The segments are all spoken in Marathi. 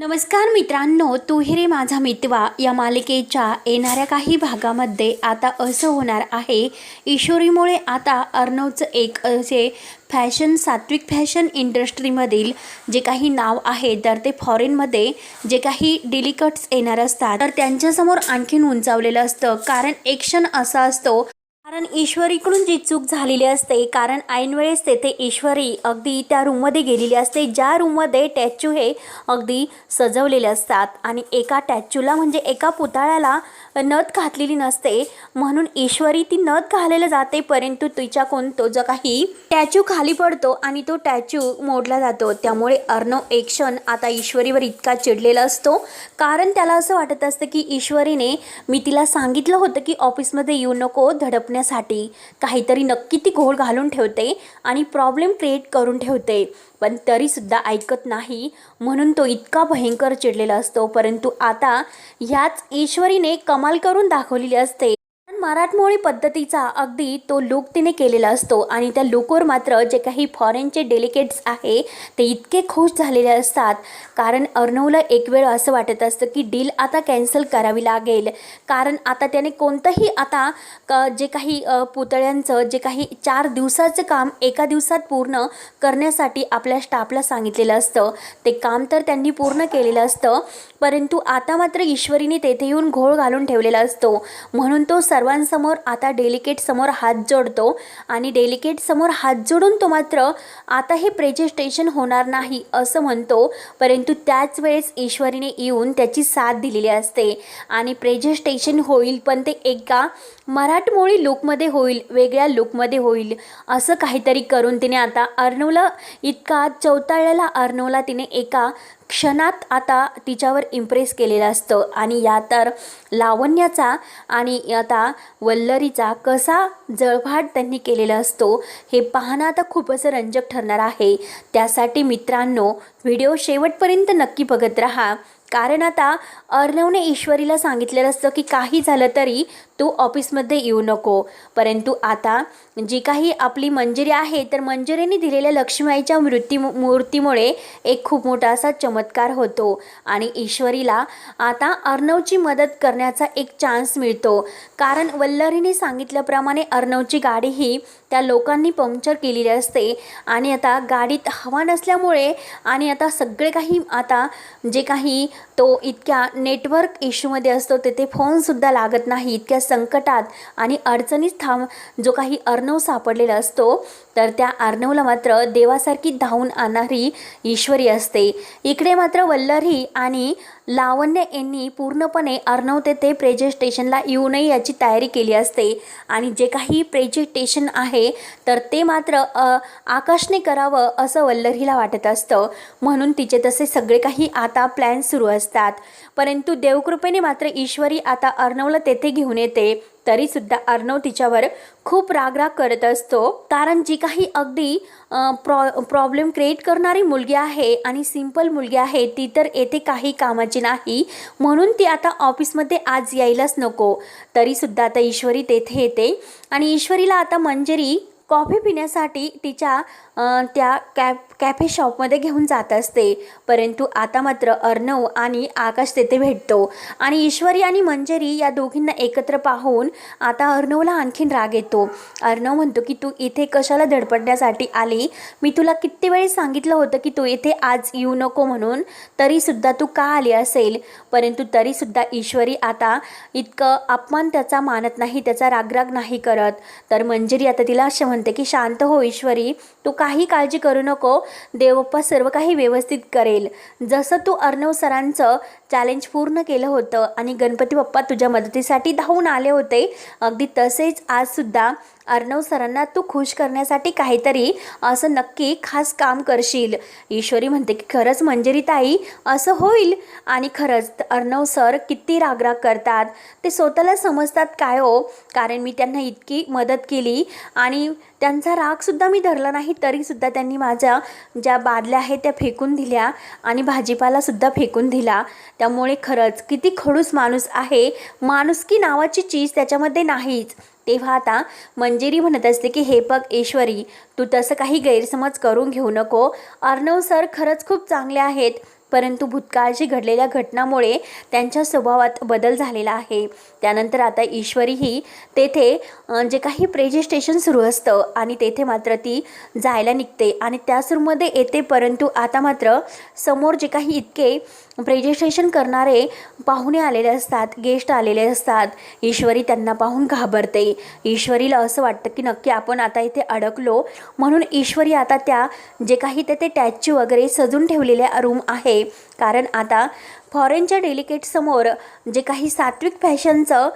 नमस्कार मित्रांनो तू माझा मितवा. या मालिकेच्या येणाऱ्या काही भागामध्ये आता असं होणार आहे. ईश्वरीमुळे आता अर्णवचं एक असे फॅशन सात्विक फॅशन इंडस्ट्रीमधील जे काही नाव आहे तर ते फॉरेनमध्ये जे काही डिलिकट्स येणार असतात तर त्यांच्यासमोर आणखीन उंचावलेलं असतं. कारण एक क्षण असा असतो कारण ईश्वरीकडून जी चूक झालेली असते कारण ऐनवेळेस तेथे ईश्वरी अगदी त्या रूममध्ये गेलेली असते ज्या रूममध्ये टॅच्यू हे अगदी सजवलेले असतात. आणि एका टॅच्यूला म्हणजे एका पुतळ्याला नथ घातलेली नसते. म्हणून ईश्वरी ती नथ घालायला जाते परंतु तिच्या कोणतो जो काही टॅच्यू खाली पडतो आणि तो टॅच्यू मोडला जातो. त्यामुळे अर्णव एक क्षण आता ईश्वरीवर इतका चिडलेला असतो. कारण त्याला असं वाटत असतं की ईश्वरीने मी तिला सांगितलं होतं की ऑफिसमध्ये येऊ नको धडपण्यासाठी. काहीतरी नक्की ती घोळ घालून ठेवते आणि प्रॉब्लेम क्रिएट करून ठेवते. पण तरीसुद्धा ऐकत नाही. म्हणून तो इतका भयंकर चिडलेला असतो. परंतु आता ह्याच ईश्वरीने कमाल करून दाखवलेली असते. मराठमोळी पद्धतीचा अगदी तो लुक तिने केलेला असतो. आणि त्या लुकवर मात्र जे काही फॉरेनचे डेलिकेट्स आहे ते इतके खुश झालेले असतात. कारण अर्णवला एक वेळ असं वाटत असतं की डील आता कॅन्सल करावी लागेल. कारण आता त्याने कोणतंही आता क जे काही पुतळ्यांचं जे काही चार दिवसाचं काम एका दिवसात पूर्ण करण्यासाठी आपल्या स्टाफला सांगितलेलं असतं. ते काम तर त्यांनी पूर्ण केलेलं असतं. परंतु आता मात्र ईश्वरीने तेथे येऊन घोळ घालून ठेवलेला असतो. म्हणून तो सर्व सर्वांसमोर आता डेलिकेटसमोर हात जोडतो आणि डेलिकेटसमोर हात जोडून तो मात्र आता हे प्रेजेस्टेशन होणार नाही असं म्हणतो. परंतु त्याच वेळेस ईश्वरीने येऊन त्याची साथ दिलेली असते आणि प्रेजेस्टेशन होईल पण ते एका मराठमोळी लुकमध्ये होईल वेगळ्या लुकमध्ये होईल असं काहीतरी करून तिने आता अर्णवला इतका चौताळ्याला अर्णवला तिने एका क्षणात आता तिच्यावर इम्प्रेस केलेलं असतं. आणि या तर लावण्याचा आणि आता वल्लरीचा कसा जळभाट त्यांनी केलेला असतो हे पाहणं आता खूपच रंजक ठरणार आहे. त्यासाठी मित्रांनो व्हिडिओ शेवटपर्यंत नक्की बघत राहा. कारण आता अर्णवने ईश्वरीला सांगितलेलं असतं की काही झालं तरी तू ऑफिसमध्ये येऊ नको. परंतु आता जी काही आपली मंजिरी आहे तर मंजिरीने दिलेल्या लक्ष्मीआईच्या मृत्यू मूर्तीमुळे एक खूप मोठा असा चमत्कार होतो. आणि ईश्वरीला आता अर्णवची मदत करण्याचा एक चान्स मिळतो. कारण वल्लरीने सांगितल्याप्रमाणे अर्णवची गाडी ही त्या लोकांनी पंक्चर केलेली असते. आणि आता गाडीत हवा नसल्यामुळे आणि आता सगळे काही आता जे काही तो इतक्या नेटवर्क इश्यूमध्ये असतो तेथे फोनसुद्धा लागत नाही इतक्या संकटात आणि अडचणीत थांब जो काही अर्णव सापडलेला असतो तर त्या आर्णवला मात्र देवासारखी धावून आणणारी ईश्वरी असते. इकडे मात्र वल्लरी आणि लावण्य यांनी पूर्णपणे अर्णव तेथे प्रेजेस्टेशनला येऊ नये याची तयारी केली असते. आणि जे काही प्रेजेस्टेशन आहे तर ते मात्र आकाशने करावं असं वल्लरीला वाटत असतं. म्हणून तिचे तसे सगळे काही आता प्लॅन सुरू असतात. परंतु देवकृपेने मात्र ईश्वरी आता अर्णवला तेथे घेऊन येते. तरीसुद्धा अर्णव तिच्यावर खूप रागराग करत असतो. कारण जी काही अगदी प्रॉ प्रॉब्लेम क्रिएट करणारी मुलगी आहे आणि सिंपल मुलगी आहे ती तर येथे काही कामाची नाही. म्हणून ती आता ऑफिसमध्ये आज यायलाच नको. तरीसुद्धा आता ईश्वरी तेथे येते. आणि ईश्वरीला आता मंजरी कॉफी पिण्यासाठी तिच्या त्या कॅप कॅफे शॉपमध्ये घेऊन जात असते. परंतु आता मात्र अर्णव आणि आकाश तेथे भेटतो. आणि ईश्वरी आणि मंजरी या दोघींना एकत्र पाहून आता अर्णवला आणखीन राग येतो. अर्णव म्हणतो की तू इथे कशाला धडपडण्यासाठी आली? मी तुला किती वेळेस सांगितलं होतं की तू इथे आज येऊ नको म्हणून? तरीसुद्धा तू का आली असेल? परंतु तरीसुद्धा ईश्वरी आता इतकं अपमान त्याचा मानत नाही त्याचा रागराग नाही करत. तर मंजरी आता तिला असे म्हणते की शांत हो ईश्वरी तू काही काळजी करू नको. देवप्पा सर्व काही व्यवस्थित करेल. जसं तू अर्णव सरांचं चॅलेंज पूर्ण केलं होतं आणि गणपती बाप्पा तुझ्या मदतीसाठी धावून आले होते अगदी तसेच आजसुद्धा अर्णव सरांना तू खुश करण्यासाठी काहीतरी असं नक्की खास काम करशील. ईश्वरी म्हणते की खरंच मंजरी ताई असं होईल? आणि खरंच अर्णव सर किती रागराग करतात. ते स्वतःला समजतात काय हो? कारण मी त्यांना इतकी मदत केली आणि त्यांचा रागसुद्धा मी धरला नाही तरीसुद्धा त्यांनी माझ्या ज्या बादल्या आहेत त्या फेकून दिल्या आणि भाजीपालासुद्धा फेकून दिला. त्यामुळे खरंच किती खडूस माणूस आहे. माणुसकी नावाची चीज त्याच्यामध्ये नाहीच. तेव्हा आता मंजिरी म्हणत असते की हे बघ ईश्वरी तू तसं काही गैरसमज करून घेऊ नको. अर्णव सर खरंच खूप चांगले आहेत. परंतु भूतकाळशी घडलेल्या घटनामुळे त्यांच्या स्वभावात बदल झालेला आहे. त्यानंतर आता ईश्वरीही तेथे जे काही प्रेजिस्टेशन सुरू असतं आणि तेथे मात्र ती जायला निघते आणि त्याच रूममध्ये येते परंतु आता मात्र समोर जे काही इतके प्रेजेस्टेशन करणारे पाहुणे आलेले असतात गेस्ट आलेले असतात. ईश्वरी त्यांना पाहून घाबरते. ईश्वरीला असं वाटतं की नक्की आपण आता इथे अडकलो. म्हणून ईश्वरी आता त्या जे काही ते टॅच्यू वगैरे सजून ठेवलेल्या रूम आहे. कारण आता फॉरेनच्या डेलिकेटसमोर जे काही सात्विक फॅशनचं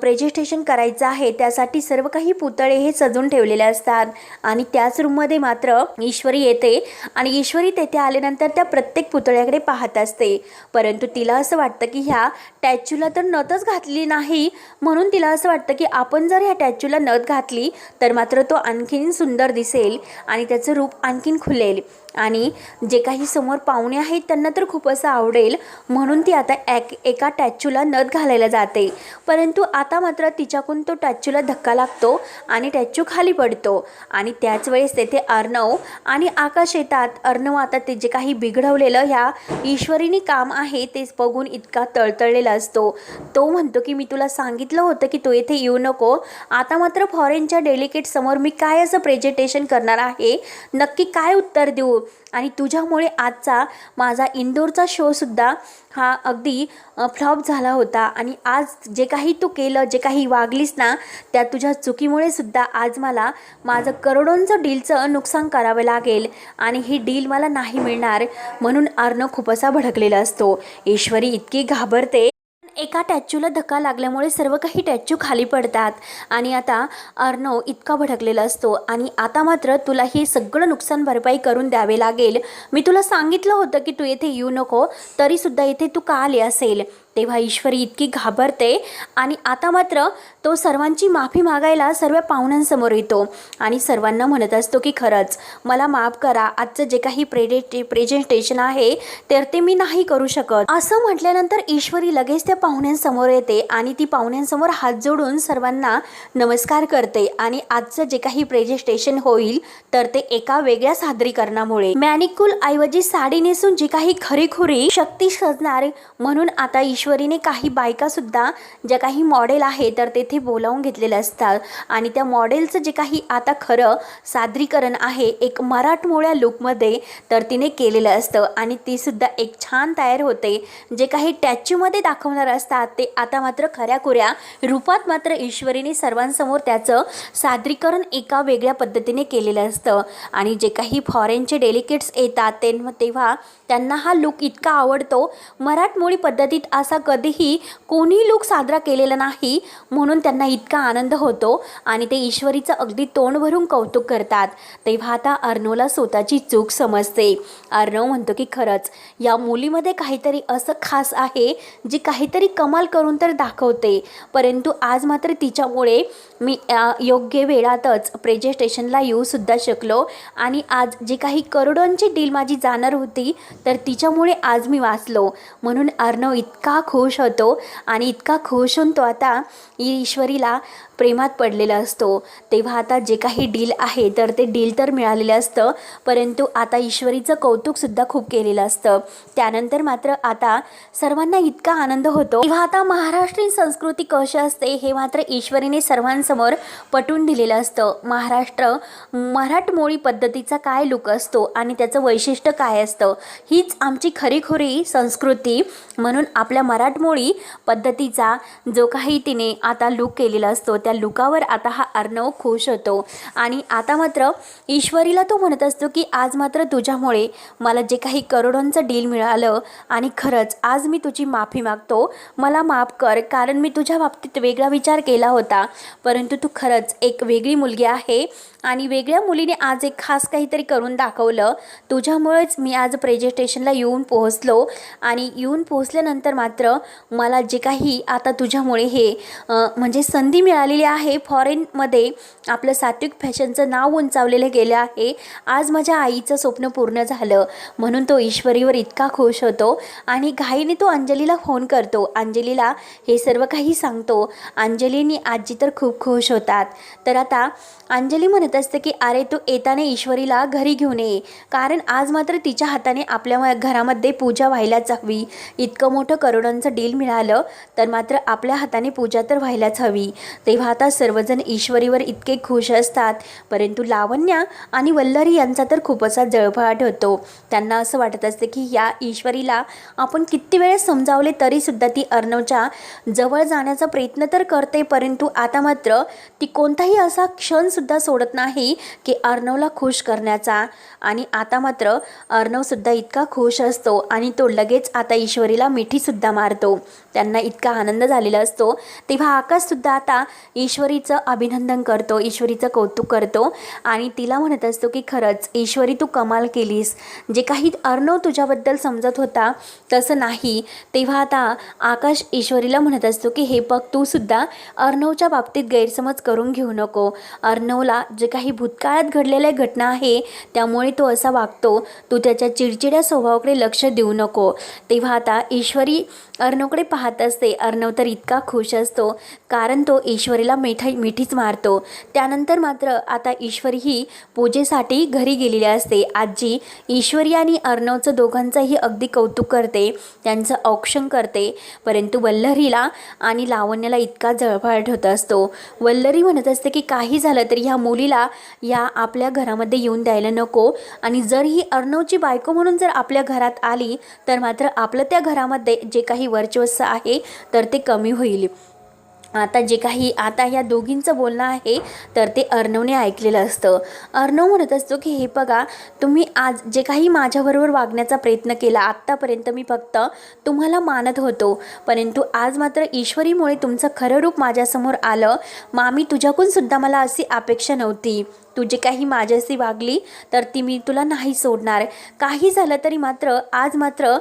प्रेझेंटेशन करायचं आहे त्यासाठी सर्व काही पुतळे हे सजून ठेवलेले असतात. आणि त्याच रूममध्ये मात्र ईश्वरी येते आणि ईश्वरी तेथे आल्यानंतर त्या प्रत्येक पुतळ्याकडे पाहत असते. परंतु तिला असं वाटतं की ह्या टॅच्यूला तर नथच घातली नाही. म्हणून तिला असं वाटतं की आपण जर ह्या टॅच्यूला नथ घातली तर मात्र तो आणखीन सुंदर दिसेल आणि त्याचं रूप आणखीन खुलेल. आणि जे काही समोर पाहुणे आहेत त्यांना तर खूप असं आवडेल. म्हणून ती आता एक एका टॅच्यूला नथ घालायला जाते. परंतु आता मात्र तिच्याकडून तो टॅच्यूला धक्का लागतो आणि टॅच्यू खाली पडतो. आणि त्याच वेळेस तेथे अर्णव आणि आकाश येतात. अर्णव आता ते जे काही बिघडवलेलं ह्या ईश्वरीने काम आहे तेच बघून इतका तळतळलेला असतो. तो म्हणतो की मी तुला सांगितलं होतं की तू येथे येऊ नको. आता मात्र फॉरेनच्या डेलिकेटसमोर मी काय असं प्रेझेंटेशन करणार आहे? नक्की काय उत्तर देऊ? आणि तुझ्यामुळे आजचा माझा इंदोरचा शोसुद्धा हा अगदी फ्लॉप झाला होता. आणि आज जे काही तू केलं जे काही वागलीस ना त्या तुझ्या चुकीमुळे सुद्धा आज मला माझं करोडोंचं डीलचं नुकसान करावं लागेल. आणि ही डील मला नाही मिळणार. म्हणून अर्णव खूप असा भडकलेला असतो. ईश्वरी इतकी घाबरते. एका टॅच्यूला धक्का लागल्यामुळे सर्व काही टॅच्यू खाली पडतात. आणि आता अर्णव इतका भडकलेला असतो. आणि आता मात्र तुला हे सगळं नुकसान भरपाई करून द्यावे लागेल. मी तुला सांगितलं होतं की तू येथे येऊ नको तरीसुद्धा इथे तू का आले असेल? तेव्हा ईश्वरी इतकी घाबरते आणि आता मात्र तो सर्वांची माफी मागायला सर्व पाहुण्यांसमोर येतो. आणि सर्वांना म्हणत असतो की खरंच मला माफ करा. आजचं जे काही प्रेडे प्रेझेंटेशन आहे तर ते मी नाही करू शकत. असं म्हटल्यानंतर ईश्वरी लगेच त्या पाहुण्यांसमोर येते आणि ती पाहुण्यांसमोर हात जोडून सर्वांना नमस्कार करते आणि आजचं जे काही प्रेझेंटेशन होईल तर ते एका वेगळ्या सादरीकरणामुळे. मॅनिकुल ऐवजी साडी नेसून जी काही खरीखुरी शक्ती सजणार म्हणून आता ईश्वर ईश्वरीने काही बायकासुद्धा ज्या काही मॉडेल आहे तर तेथे बोलावून घेतलेले असतात. आणि त्या मॉडेलचं जे काही आता खरं सादरीकरण आहे एक मराठमोळ्या लुकमध्ये तर तिने केलेलं असतं. आणि तीसुद्धा एक छान तयार होते. जे काही टॅच्यूमध्ये दाखवणार असतात ते आता मात्र खऱ्याखुऱ्या रूपात मात्र ईश्वरीने सर्वांसमोर त्याचं सादरीकरण एका वेगळ्या पद्धतीने केलेलं असतं. आणि जे काही फॉरेनचे डेलिकेट्स येतात ते तेव्हा त्यांना हा लुक इतका आवडतो. मराठमोळी पद्धतीत असा कधीही कोणी लुक साजरा केलेला नाही म्हणून त्यांना इतका आनंद होतो आणि ते ईश्वरीचं अगदी तोंड भरून कौतुक करतात. तेव्हा आता अर्णवला स्वतःची चूक समजते. अर्णव म्हणतो की खरंच या मुलीमध्ये काहीतरी असं खास आहे जी काहीतरी कमाल करून तर दाखवते. परंतु आज मात्र तिच्यामुळे मी योग्य वेळातच प्रेझेंटेशनला येऊसुद्धा शकलो आणि आज जी काही करोडोंची डील माझी जाणार होती तर तिच्यामुळे आज मी वाचलो. म्हणून अर्णव इतका खुश होतो आणि इतका खुश होऊन तो आता ईश्वरीला प्रेमात पडलेला असतो. तेव्हा आता जे काही डील आहे तर ते डील तर मिळालेलं असतं परंतु आता ईश्वरीचं कौतुकसुद्धा खूप केलेलं असतं. त्यानंतर मात्र आता सर्वांना इतका आनंद होतो. तेव्हा आता महाराष्ट्रीयन संस्कृती कशी असते हे मात्र ईश्वरीने सर्वांसमोर पटवून दिलेलं असतं. महाराष्ट्र मराठमोळी पद्धतीचा काय लुक असतो आणि त्याचं वैशिष्ट्य काय असतं हीच आमची खरीखुरी संस्कृती म्हणून आपल्या मराठमोळी पद्धतीचा जो काही तिने आता लुक केलेला असतो त्या लुकावर आता हा अर्णव खुश होतो. आणि आता मात्र ईश्वरीला तो म्हणत असतो की आज मात्र तुझ्यामुळे मला जे काही करोडोंचं डील मिळालं आणि खरंच आज मी तुझी माफी मागतो. मला माफ कर कारण मी तुझ्या बाबतीत वेगळा विचार केला होता. परंतु तू खरंच एक वेगळी मुलगी आहे आणि वेगळ्या मुलीने आज एक खास काहीतरी करून दाखवलं. तुझ्यामुळेच मी आज प्रेझेंटेशनला येऊन पोहोचलो आणि येऊन पोहोचल्यानंतर मात्र मात्र मला जे काही आता तुझ्यामुळे हे म्हणजे संधी मिळालेली आहे फॉरेनमध्ये आपलं सात्विक फॅशनचं नाव उंचावलेलं गेलं आहे. आज माझ्या आईचं स्वप्न पूर्ण झालं. म्हणून तो ईश्वरीवर इतका खुश होतो आणि घाईने तो अंजलीला फोन करतो. अंजलीला हे सर्व काही सांगतो. अंजलीनी आजी तर खूप खुश होतात. तर आता अंजली म्हणत असते की अरे तू येताना ईश्वरीला घरी घेऊन ये. कारण आज मात्र तिच्या हाताने आपल्या म- घरामध्ये पूजा व्हायलाच हवी. इतकं मोठं करोडांचं डील मिळालं तर मात्र आपल्या हाताने पूजा तर व्हायलाच हवी. तेव्हा आता सर्वजण ईश्वरीवर इतके खुश असतात. परंतु लावण्या आणि वल्लरी यांचा तर खूप असा जळफळाट होतो. त्यांना असं वाटत असते की या ईश्वरीला आपण किती वेळेस समजावले तरीसुद्धा ती अर्णवच्या जवळ जाण्याचा प्रयत्न तर करते परंतु आता मात्र ती कोणताही असा क्षणसुद्धा सोडत नाही की अर्णवला खुश करण्याचा. आणि आता मात्र अर्णवसुद्धा इतका खुश असतो आणि तो लगेच आता ईश्वरीला मिठीसुद्धा मारतो. त्यांना इतका आनंद झालेला असतो. तेव्हा आकाशसुद्धा आता ईश्वरीचं अभिनंदन करतो ईश्वरीचं कौतुक करतो आणि तिला म्हणत असतो की खरंच ईश्वरी तू कमाल केलीस. जे काही अर्णव तुझ्याबद्दल समजत होता तसं नाही. तेव्हा आता आकाश ईश्वरीला म्हणत असतो की हे बघ तू सुद्धा अर्णवच्या बाबतीत गैरसमज करून घेऊ नको. अर्णवला जे काही भूतकाळात घडलेल्या घटना आहे त्यामुळे तो असा वागतो. तू त्याच्या चिडचिड्या स्वभावाकडे लक्ष देऊ नको. तेव्हा आता ईश्वरी अर्णवकडे पाहत असते. अर्णव तर इतका खुश असतो. कारण तो ईश्वरीला मिठाई मिठीच मारतो. त्यानंतर मात्र आता ईश्वरी ही पूजेसाठी घरी गेलेली असते. आजी ईश्वरी आणि अर्णवचं दोघांचंही अगदी कौतुक करते. त्यांचं औक्षण करते. परंतु वल्लरीला आणि लावण्याला इतका जळफाट होत असतो. वल्लरी म्हणत असते की काही झालं तरी ह्या मुलीला या आपल्या घरामध्ये येऊन द्यायला नको. आणि जर ही अर्णवची बायको म्हणून जर आपल्या घरात आली तर मात्र आपलं त्या घरामध्ये जे काही काही वर्चस्व आहे तर ते कमी होईल. आता जे काही आता या दोघींचं बोलणं आहे तर ते अर्णवने ऐकलेलं असतं. अर्णव म्हणत असतो की हे बघा तुम्ही आज जे काही माझ्याबरोबर वागण्याचा प्रयत्न केला आत्तापर्यंत मी फक्त तुम्हाला मानत होतो. परंतु आज मात्र ईश्वरीमुळे तुमचं खरं रूप माझ्यासमोर आलं. मामी तुझ्याकडून सुद्धा मला अशी अपेक्षा नव्हती. तू जे काही माझ्याशी वागली तर ती मी तुला नाही सोडणार. काही झालं तरी मात्र आज मात्र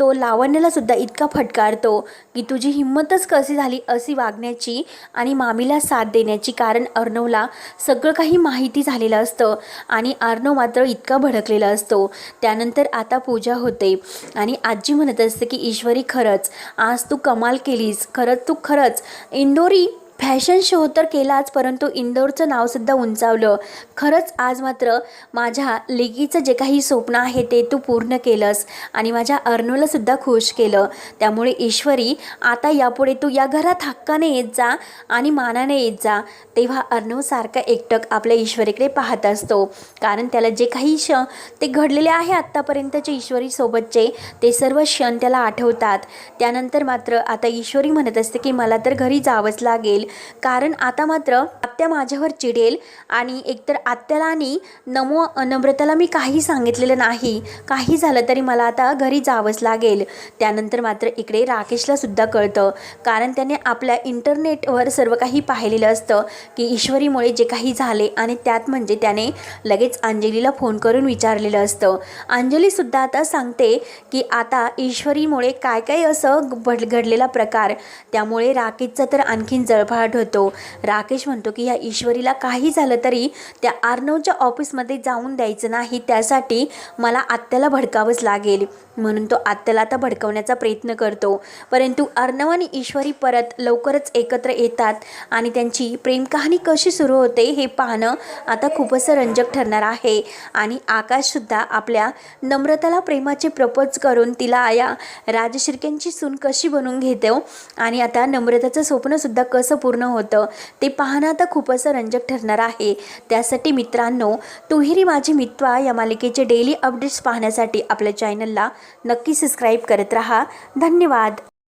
तो लावण्यालासुद्धा इतका फटकारतो की तुझी हिंमतच कशी झाली अशी वागण्याची आणि मामीला साथ देण्याची. कारण अर्णवला सगळं काही माहिती झालेलं असतं आणि अर्णव मात्र इतका भडकलेला असतो. त्यानंतर आता पूजा होते आणि आजी म्हणत असते की ईश्वरी खरंच. आज तू कमाल केलीस. खरंच तू खरंच. इंदोरी फॅशन शो तर केलाच परंतु इंदोरचं नावसुद्धा उंचावलं. खरंच आज मात्र माझ्या लेकीचं जे काही स्वप्न आहे ते तू पूर्ण केलंस आणि माझ्या अर्नोलासुद्धा खुश केलं. त्यामुळे ईश्वरी आता यापुढे तू या घरात हक्काने येत जा आणि मानाने येत जा. तेव्हा अर्णवसारखा एकटक आपल्या ईश्वरीकडे पाहत असतो. कारण त्याला जे काही क्षण ते घडलेले आहे आत्तापर्यंतचे ईश्वरीसोबतचे ते सर्व क्षण त्याला आठवतात. त्यानंतर मात्र आता ईश्वरी म्हणत असते की मला तर घरी जावंच लागेल. कारण आता मात्र आत्या माझ्यावर चिडेल आणि एकतर आत्याला आणि नमो नम्रताला मी काही सांगितलेलं नाही. काही झालं तरी मला आता घरी जावंच लागेल. त्यानंतर मात्र इकडे राकेशला सुद्धा कळतं. कारण त्याने आपल्या इंटरनेटवर सर्व काही पाहिलेलं असतं की ईश्वरीमुळे जे काही झाले आणि त्यात म्हणजे त्याने लगेच अंजलीला फोन करून विचारलेलं असतं. अंजलीसुद्धा आता सांगते की आता ईश्वरीमुळे काय काय असं घड घडलेला प्रकार. त्यामुळे राकेशचा तर आणखीन जळफाट होतो. राकेश म्हणतो की या ईश्वरीला काही झालं तरी त्या आर्नवच्या ऑफिसमध्ये जाऊन द्यायचं नाही त्यासाठी मला आत्याला भडकावंच लागेल. म्हणून तो आत्याला आता भडकवण्याचा प्रयत्न करतो. परंतु अर्णव आणि ईश्वरी परत लवकरच एकत्र येतात आणि त्यांची प्रेमकहाणी कशी सुरू होते हे पाहणं आता खूपच रंजक ठरणार आहे. आणि आकाशसुद्धा आपल्या नम्रताला प्रेमाचे प्रपोज करून तिला या राजशिर्क्यांची सून कशी बनवून घेतो आणि आता नम्रताचं स्वप्नसुद्धा कसं पूर्ण होतं. ते पाहणं आता खूपच रंजक ठरणार आहे. त्यासाठी मित्रांनो तुहिरी माझी मित्वा या मालिकेचे डेली अपडेट्स पाहण्यासाठी आपल्या चॅनलला नक्की सबस्क्राईब करत राहा. धन्यवाद.